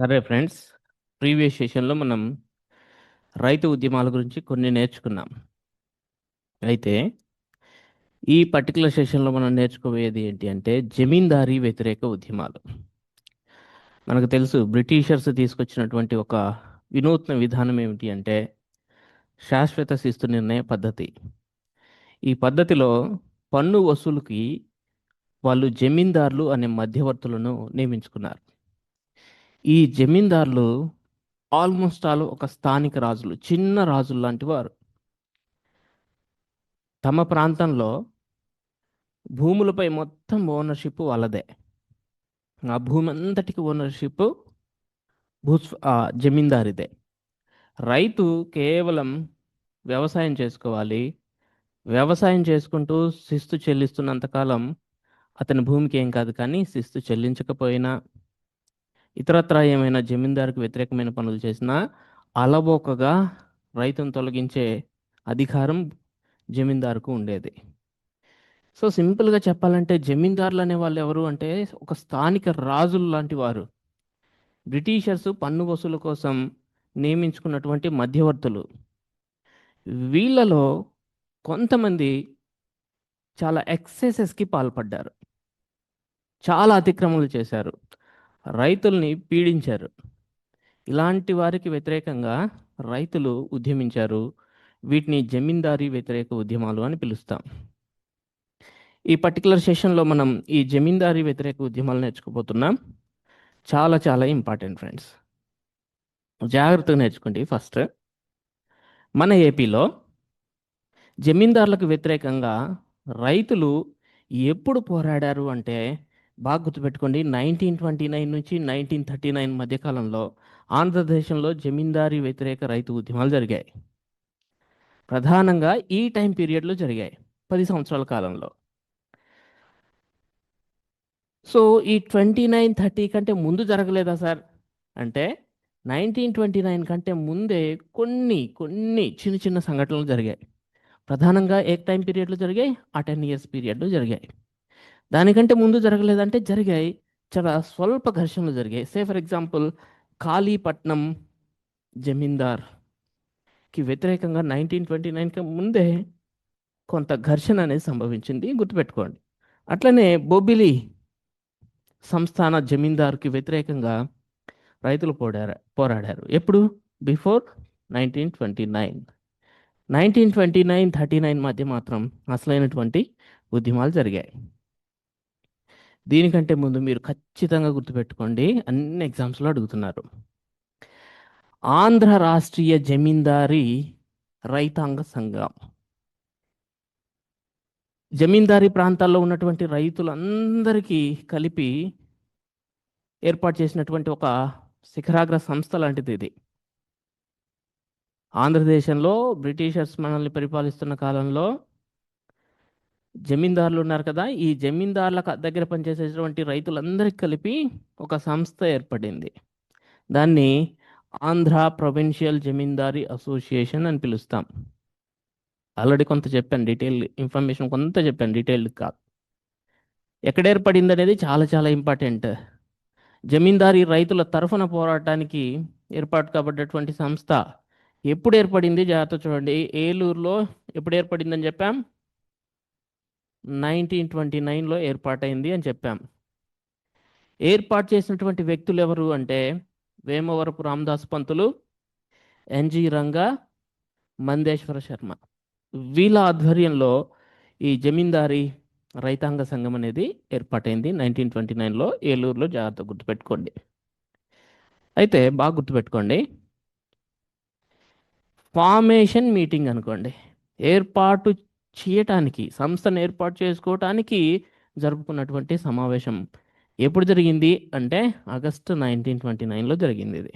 సరే friends previous సెషన్లో మనం రైతు ఉద్యమాల గురించి కొన్ని నేర్చుకున్నాం. అయితే ఈ పర్టికులర్ సెషన్లో మనం నేర్చుకోబోయేది ఏంటి అంటే జమీందారీ వ్యతిరేక ఉద్యమాలు. మనకు తెలుసు బ్రిటిషర్స్ తీసుకొచ్చినటువంటి ఒక వినూత్న విధానం ఏమిటి అంటే శాశ్వత శిస్తు నిర్ణయ పద్ధతి. ఈ పద్ధతిలో పన్ను వసూలుకి వాళ్ళు జమీందారులు అనే మధ్యవర్తులను నియమించుకున్నారు. ఈ జమీందారులు ఆల్మోస్ట్ ఆల్ ఒక స్థానిక రాజులు చిన్న రాజులు లాంటి వారు. తమ ప్రాంతంలో భూములపై మొత్తం ఓనర్షిప్ వాళ్ళదే. ఆ భూమి అంతటికి ఓనర్షిప్ భూ జమీందారిదే. రైతు కేవలం వ్యవసాయం చేసుకోవాలి. వ్యవసాయం చేసుకుంటూ శిస్తు చెల్లిస్తున్నంతకాలం అతని భూమికి ఏం కాదు కానీ శిస్తు చెల్లించకపోయినా ఇతరత్ర ఏమైనా జమీందారుకు వ్యతిరేకమైన పనులు చేసినా అలవోకగా రైతును తొలగించే అధికారం జమీందారుకు ఉండేది. సో సింపుల్గా చెప్పాలంటే జమీందారులు అనే వాళ్ళు ఎవరు అంటే ఒక స్థానిక రాజులు లాంటి వారు. బ్రిటిషర్స్ పన్ను వసూలు కోసం నియమించుకున్నటువంటి మధ్యవర్తులు. వీళ్ళలో కొంతమంది చాలా ఎక్సెసెస్కి పాల్పడ్డారు. చాలా అతిక్రమలు చేశారు. రైతుల్ని పీడించారు. ఇలాంటి వారికి వ్యతిరేకంగా రైతులు ఉద్యమించారు. వీటిని జమీందారీ వ్యతిరేక ఉద్యమాలు అని పిలుస్తాం. ఈ పర్టికులర్ సెషన్లో మనం ఈ జమీందారీ వ్యతిరేక ఉద్యమాలు నేర్చుకోబోతున్నాం. చాలా చాలా ఇంపార్టెంట్ ఫ్రెండ్స్. జాగ్రత్తగా నేర్చుకోండి ఫస్ట్. మన ఏపీలో జమీందారులకు వ్యతిరేకంగా రైతులు ఎప్పుడు పోరాడారు అంటే బాగా గుర్తుపెట్టుకోండి. నైన్టీన్ ట్వంటీ నైన్ నుంచి నైన్టీన్ థర్టీ నైన్ మధ్యకాలంలో ఆంధ్రదేశంలో జమీందారీ వ్యతిరేక రైతు ఉద్యమాలు జరిగాయి. ప్రధానంగా ఈ టైం పీరియడ్లో జరిగాయి. పది సంవత్సరాల కాలంలో. సో ఈ ట్వంటీ నైన్ థర్టీ కంటే ముందు జరగలేదా సార్? అంటే నైన్టీన్ ట్వంటీ నైన్ కంటే ముందే కొన్ని కొన్ని చిన్న చిన్న సంఘటనలు జరిగాయి. ప్రధానంగా ఏ టైం పీరియడ్లో జరిగాయి? ఆ టెన్ ఇయర్స్ పీరియడ్లో జరిగాయి. దానికంటే ముందు జరగలేదంటే జరిగాయి. చాలా స్వల్ప ఘర్షణలు జరిగాయి. సే ఫర్ ఎగ్జాంపుల్ కాళీపట్నం జమీందార్కి వ్యతిరేకంగా నైన్టీన్ ట్వంటీ నైన్కి ముందే కొంత ఘర్షణ అనేది సంభవించింది. గుర్తుపెట్టుకోండి. అట్లనే బొబ్బిలి సంస్థాన జమీందార్కి వ్యతిరేకంగా రైతులు పోరాడారు పోరాడారు. ఎప్పుడు? Before nineteen twenty nine. Nineteen twenty nine thirty nine మధ్య మాత్రం అసలైనటువంటి ఉద్యమాలు జరిగాయి. దీనికంటే ముందు మీరు ఖచ్చితంగా గుర్తుపెట్టుకోండి. అన్ని ఎగ్జామ్స్లో అడుగుతున్నారు. ఆంధ్ర రాష్ట్రీయ జమీందారీ రైతాంగ సంఘం. జమీందారీ ప్రాంతాల్లో ఉన్నటువంటి రైతులందరికీ కలిపి ఏర్పాటు చేసినటువంటి ఒక శిఖరాగ్ర సంస్థ లాంటిది ఇది. ఆంధ్రదేశంలో బ్రిటిషర్స్ మనల్ని పరిపాలిస్తున్న కాలంలో జమీందారులు ఉన్నారు కదా ఈ జమీందారుల దగ్గర పనిచేసేటువంటి రైతులందరికీ కలిపి ఒక సంస్థ ఏర్పడింది. దాన్ని ఆంధ్ర ప్రొవిన్షియల్ జమీందారీ అసోసియేషన్ అని పిలుస్తాం. ఆల్రెడీ కొంత చెప్పాను డీటెయిల్ ఇన్ఫర్మేషన్ కొంత చెప్పాను డీటెయిల్డ్ కాదు. ఎక్కడ ఏర్పడింది అనేది చాలా చాలా ఇంపార్టెంట్. జమీందారీ రైతుల తరఫున పోరాటానికి ఏర్పాటు కాబడ్డటువంటి సంస్థ ఎప్పుడు ఏర్పడింది? జాగ్రత్త చూడండి. ఏలూరులో ఎప్పుడు ఏర్పడిందని చెప్పాం? నైన్టీన్ ట్వంటీ నైన్లో ఏర్పాటైంది అని చెప్పాం. ఏర్పాటు చేసినటువంటి వ్యక్తులు ఎవరు అంటే వేమవరపు రామదాస్ పంతులు ఎన్జి రంగా మందేశ్వర శర్మ. వీళ్ళ ఆధ్వర్యంలో ఈ జమీందారీ రైతాంగ సంఘం అనేది ఏర్పాటైంది నైన్టీన్ ట్వంటీ నైన్లో. ఏలూరులో జాగ్రత్త గుర్తుపెట్టుకోండి. అయితే బాగా గుర్తుపెట్టుకోండి. ఫార్మేషన్ మీటింగ్ అనుకోండి. ఏర్పాటు చేయటానికి సంస్థను ఏర్పాటు చేసుకోవటానికి జరుపుకున్నటువంటి సమావేశం. ఎప్పుడు జరిగింది అంటే ఆగస్టు నైన్టీన్ ట్వంటీ నైన్లో జరిగింది ఇది.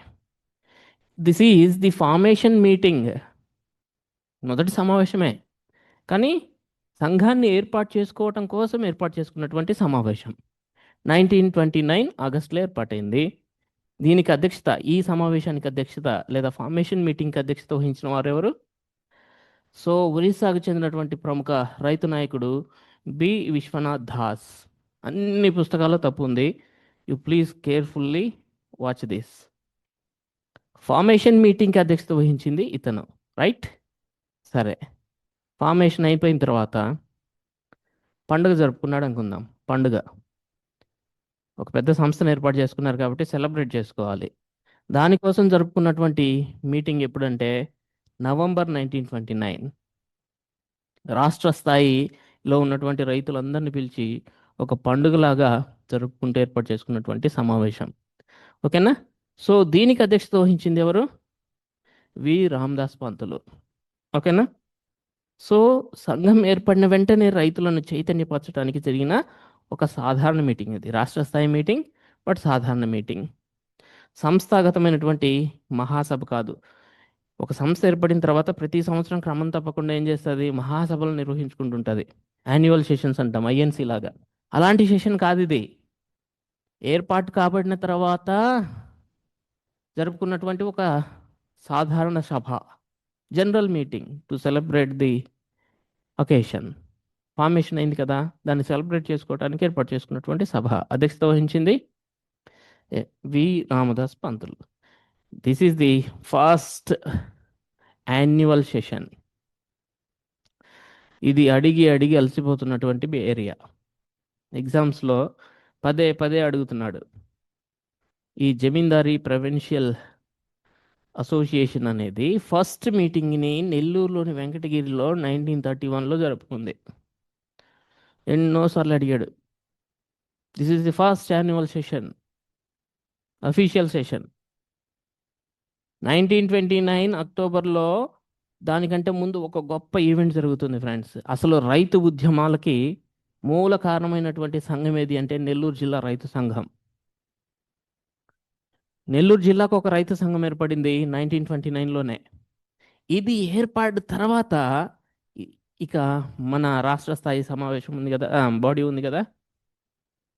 This is the formation meeting. మొదటి సమావేశమే. కానీ సంఘాన్ని ఏర్పాటు చేసుకోవటం కోసం ఏర్పాటు చేసుకున్నటువంటి సమావేశం. నైన్టీన్ ట్వంటీ నైన్ ఆగస్టులో ఏర్పాటైంది. దీనికి అధ్యక్షత ఈ సమావేశానికి అధ్యక్షత లేదా ఫార్మేషన్ మీటింగ్కి అధ్యక్షత వహించిన వారు ఎవరు? సో ఒరిస్సాకు చెందినటువంటి ప్రముఖ రైతు నాయకుడు బి. విశ్వనాథ్ దాస్. అన్ని పుస్తకాల్లో తప్పు ఉంది. You please carefully watch this formation మీటింగ్కి అధ్యక్షత వహించింది ఇతను. రైట్ సరే. ఫార్మేషన్ అయిపోయిన తర్వాత పండుగ జరుపుకున్నాడు అనుకుందాం. పండుగ. ఒక పెద్ద సంస్థను ఏర్పాటు చేసుకున్నారు కాబట్టి సెలబ్రేట్ చేసుకోవాలి. దానికోసం జరుపుకున్నటువంటి మీటింగ్ ఎప్పుడంటే నవంబర్ నైన్టీన్ ట్వంటీ నైన్. రాష్ట్ర స్థాయిలో ఉన్నటువంటి రైతులందరినీ పిలిచి ఒక పండుగలాగా జరుపుకుంటూ ఏర్పాటు చేసుకున్నటువంటి సమావేశం. ఓకేనా? సో దీనికి అధ్యక్షత వహించింది ఎవరు? వి. రామదాస్ పంతులు. ఓకేనా? సో సంఘం ఏర్పడిన వెంటనే రైతులను చైతన్యపరచడానికి జరిగిన ఒక సాధారణ మీటింగ్ ఇది. రాష్ట్ర స్థాయి మీటింగ్ బట్ సాధారణ మీటింగ్. సంస్థాగతమైనటువంటి మహాసభ కాదు. ఒక సంస్థ ఏర్పడిన తర్వాత ప్రతి సంవత్సరం క్రమం తప్పకుండా ఏం చేస్తుంది? మహాసభలు నిర్వహించుకుంటుంటుంది. యాన్యువల్ సెషన్స్ అంటాం ఐఎన్సీ లాగా. అలాంటి సెషన్ కాదు ఇది. ఏర్పాటు కాబడిన తర్వాత జరుపుకున్నటువంటి ఒక సాధారణ సభ general meeting to celebrate the occasion formation అయింది కదా దాన్ని సెలబ్రేట్ చేసుకోవడానికి ఏర్పాటు చేసుకున్నటువంటి సభ. అధ్యక్షత వహించింది A, V. Ramadas Pantulu. This is the first annual session ఇది అడిగి అడిగి అలసిపోతున్నటువంటి ఏరియా ఎగ్జామ్స్లో పదే పదే అడుగుతున్నాడు. ఈ జమీందారీ ప్రొవిన్షియల్ అసోసియేషన్ అనేది ఫస్ట్ మీటింగ్ని నెల్లూరులోని వెంకటగిరిలో నైన్టీన్ థర్టీ వన్లో జరుపుకుంది. ఎన్నోసార్లు అడిగాడు. This is the first annual session official session nineteen twenty nine అక్టోబర్లో దానికంటే ముందు ఒక గొప్ప ఈవెంట్ జరుగుతుంది ఫ్రెండ్స్. అసలు రైతు ఉద్యమాలకి మూల కారణమైనటువంటి సంఘం ఏది అంటే నెల్లూరు జిల్లా రైతు సంఘం. నెల్లూరు జిల్లాకు ఒక రైతు సంఘం ఏర్పడింది నైన్టీన్ ట్వంటీ నైన్లోనే. ఇది ఏర్పాటు తర్వాత ఇక మన రాష్ట్ర స్థాయి సమావేశం ఉంది కదా బాడీ ఉంది కదా?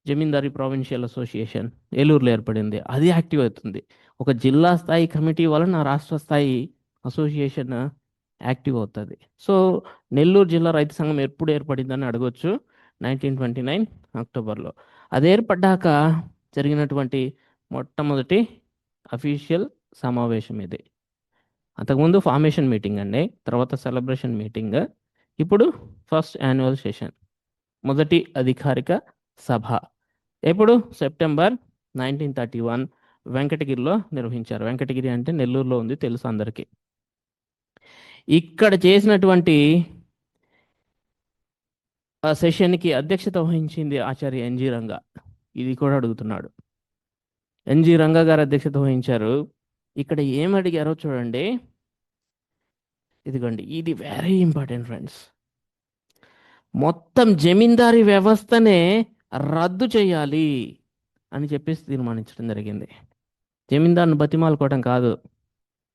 జమీందారీ ప్రావిన్షియల్ అసోసియేషన్ ఏలూరులో ఏర్పడింది. అది యాక్టివ్ అవుతుంది. ఒక జిల్లా స్థాయి కమిటీ వలన రాష్ట్ర స్థాయి అసోసియేషన్ యాక్టివ్ అవుతుంది. సో నెల్లూరు జిల్లా రైతు సంఘం ఎప్పుడు ఏర్పడిందని అడగొచ్చు. నైన్టీన్ ట్వంటీ నైన్ అక్టోబర్లో. అది ఏర్పడ్డాక జరిగినటువంటి మొట్టమొదటి అఫీషియల్ సమావేశం ఇది. అంతకుముందు ఫార్మేషన్ మీటింగ్ అండి. తర్వాత సెలబ్రేషన్ మీటింగ్. ఇప్పుడు ఫస్ట్ యాన్యువల్ సెషన్. మొదటి అధికారిక సభ. ఎప్పుడు? సెప్టెంబర్ నైన్టీన్ థర్టీ వన్ వెంకటగిరిలో నిర్వహించారు. వెంకటగిరి అంటే నెల్లూరులో ఉంది తెలుసు అందరికీ. ఇక్కడ చేసినటువంటి సెషన్కి అధ్యక్షత వహించింది ఆచార్య ఎన్జి రంగా. ఇది కూడా అడుగుతున్నాడు. ఎన్జి రంగా గారు అధ్యక్షత వహించారు. ఇక్కడ ఏం అడిగారో చూడండి. ఇదిగోండి ఇది వెరీ ఇంపార్టెంట్ ఫ్రెండ్స్ మొత్తం జమీందారీ వ్యవస్థనే రద్దు చేయాలి అని చెప్పేసి తీర్మానించడం జరిగింది. జమీందార్ను బతిమాలుకోవటం కాదు.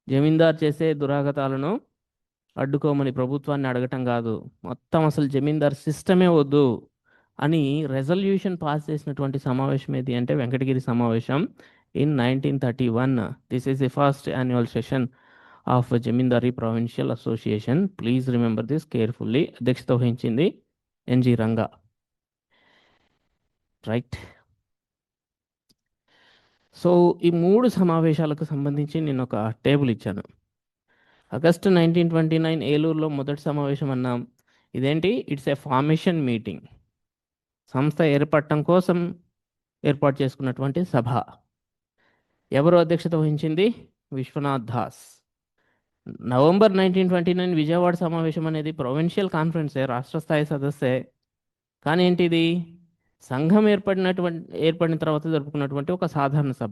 జమీందార్ చేసే దురాగతాలను అడ్డుకోమని ప్రభుత్వాన్ని అడగటం కాదు. మొత్తం అసలు జమీందార్ సిస్టమే వద్దు అని రెజల్యూషన్ పాస్ చేసినటువంటి సమావేశం ఏది అంటే వెంకటగిరి సమావేశం in nineteen thirty one. This is the first annual session of Zamindari provincial association. Please remember this carefully. అధ్యక్షత వహించింది ఎన్జి రంగా. రైట్ సో ఈ మూడు సమావేశాలకు సంబంధించి నేను ఒక టేబుల్ ఇచ్చాను. ఆగస్టు నైన్టీన్ ట్వంటీ నైన్ ఏలూరులో మొదటి సమావేశం అన్నాం. ఇదేంటి? ఇట్స్ ఏ ఫార్మేషన్ మీటింగ్ సంస్థ ఏర్పడటం కోసం ఏర్పాటు చేసుకున్నటువంటి సభ. ఎవరు అధ్యక్షత వహించింది? Viswanath Das. November nineteen twenty nine Vijayawada సమావేశం అనేది ప్రొవిన్షియల్ కాన్ఫరెన్సే రాష్ట్ర స్థాయి సదస్సే. కానీ ఏంటిది? సంఘం ఏర్పడినటువంటి ఏర్పడిన తర్వాత జరుపుకున్నటువంటి ఒక సాధారణ సభ.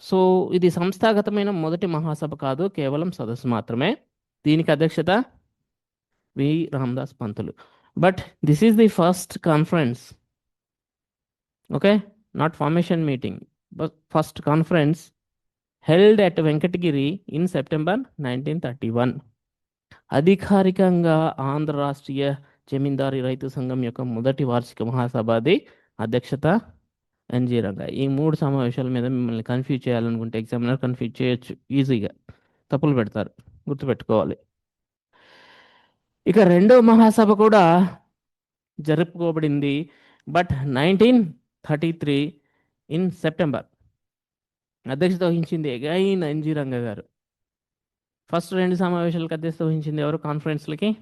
సో ఇది సంస్థాగతమైన మొదటి మహాసభ కాదు కేవలం సదస్సు మాత్రమే. దీనికి అధ్యక్షత V. Ramadas Pantulu. But this is the first conference. Okay? Not formation meeting. But first conference held at Venkatagiri in September nineteen thirty one. అధికారికంగా ఆంధ్ర రాష్ట్రీయ జమీందారీ రైతు సంఘం యొక్క మొదటి వార్షిక మహాసభాది అధ్యక్షత ఎన్జీ రంగా ఈ మూడు సమావేశాల మీద మిమ్మల్ని కన్ఫ్యూజ్ చేయాలనుకుంటే ఎగ్జామినర్ కన్ఫ్యూజ్ చేయొచ్చు. ఈజీగా తప్పులు పెడతారు. గుర్తుపెట్టుకోవాలి. ఇక రెండో మహాసభ కూడా జరుపుకోబడింది. But nineteen thirty three in September. అధ్యక్షత వహించింది ఎగైన్ ఎన్జి రంగ గారు. ఫస్ట్ రెండు సమావేశాలకు అధ్యక్షత వహించింది ఎవరు? కాన్ఫరెన్స్లకి